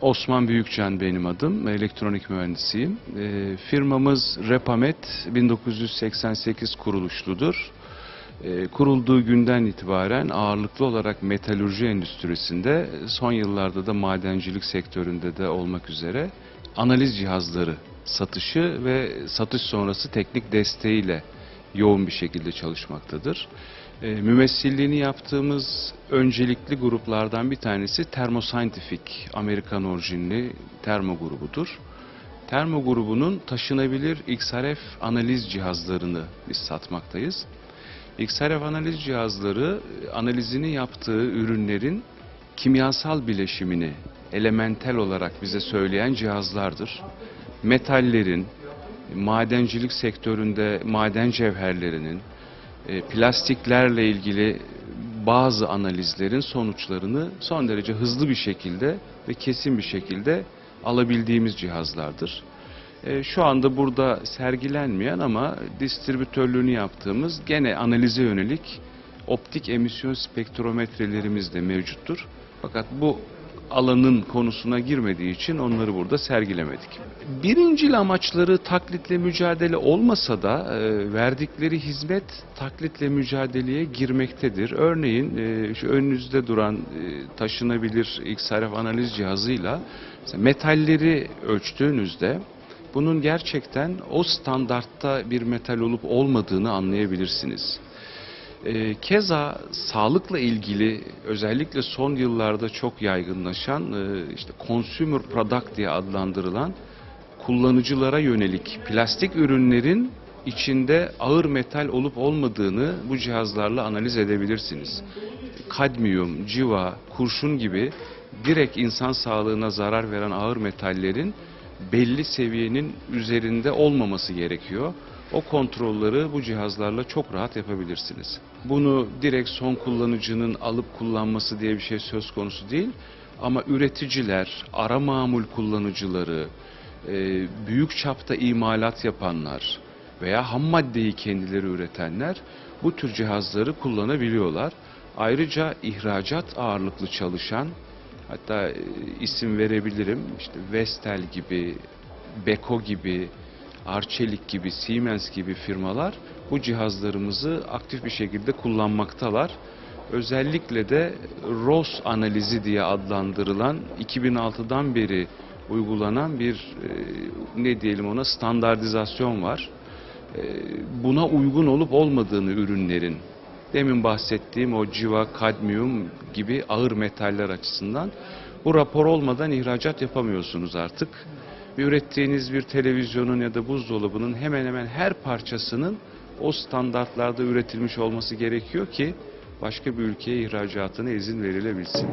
Osman Büyükcan benim adım. Elektronik mühendisiyim. Ee, firmamız Repamet 1988 kuruluşludur. Ee, kurulduğu günden itibaren ağırlıklı olarak metalurji endüstrisinde, son yıllarda da madencilik sektöründe de olmak üzere analiz cihazları satışı ve satış sonrası teknik desteğiyle yoğun bir şekilde çalışmaktadır. E, mümessillerini yaptığımız öncelikli gruplardan bir tanesi Thermoscientific, Amerikan orijinli termo grubudur. Termo grubunun taşınabilir XRF analiz cihazlarını biz satmaktayız. XRF analiz cihazları e, analizini yaptığı ürünlerin kimyasal bileşimini elementel olarak bize söyleyen cihazlardır. Metallerin, madencilik sektöründe maden cevherlerinin, e, plastiklerle ilgili bazı analizlerin sonuçlarını son derece hızlı bir şekilde ve kesin bir şekilde alabildiğimiz cihazlardır. E, Şu anda burada sergilenmeyen ama distribütörlüğünü yaptığımız gene analize yönelik optik emisyon spektrometrelerimiz de mevcuttur. Fakat bu alanın konusuna girmediği için onları burada sergilemedik. Birincil amaçları taklitle mücadele olmasa da e, verdikleri hizmet taklitle mücadeleye girmektedir. Örneğin e, şu önünüzde duran e, taşınabilir XRF analiz cihazıyla metalleri ölçtüğünüzde bunun gerçekten o standartta bir metal olup olmadığını anlayabilirsiniz. E, keza sağlıkla ilgili özellikle son yıllarda çok yaygınlaşan e, işte consumer product diye adlandırılan kullanıcılara yönelik plastik ürünlerin içinde ağır metal olup olmadığını bu cihazlarla analiz edebilirsiniz. Kadmiyum, civa, kurşun gibi direkt insan sağlığına zarar veren ağır metallerin belli seviyenin üzerinde olmaması gerekiyor. O kontrolleri bu cihazlarla çok rahat yapabilirsiniz. Bunu direkt son kullanıcının alıp kullanması diye bir şey söz konusu değil. Ama üreticiler, ara mamul kullanıcıları, e, büyük çapta imalat yapanlar veya ham maddeyi kendileri üretenler bu tür cihazları kullanabiliyorlar. Ayrıca ihracat ağırlıklı çalışan hatta e, isim verebilirim işte Vestel gibi, Beko gibi, Arçelik gibi, Siemens gibi firmalar bu cihazlarımızı aktif bir şekilde kullanmaktalar. Özellikle de ROS analizi diye adlandırılan 2006'dan beri uygulanan bir e, ne diyelim ona standartizasyon var. E, buna uygun olup olmadığını ürünlerin demin bahsettiğim o civa, kadmiyum gibi ağır metaller açısından bu rapor olmadan ihracat yapamıyorsunuz artık. Bir ürettiğiniz bir televizyonun ya da buzdolabının hemen hemen her parçasının o standartlarda üretilmiş olması gerekiyor ki başka bir ülkeye ihracatına izin verilebilsin.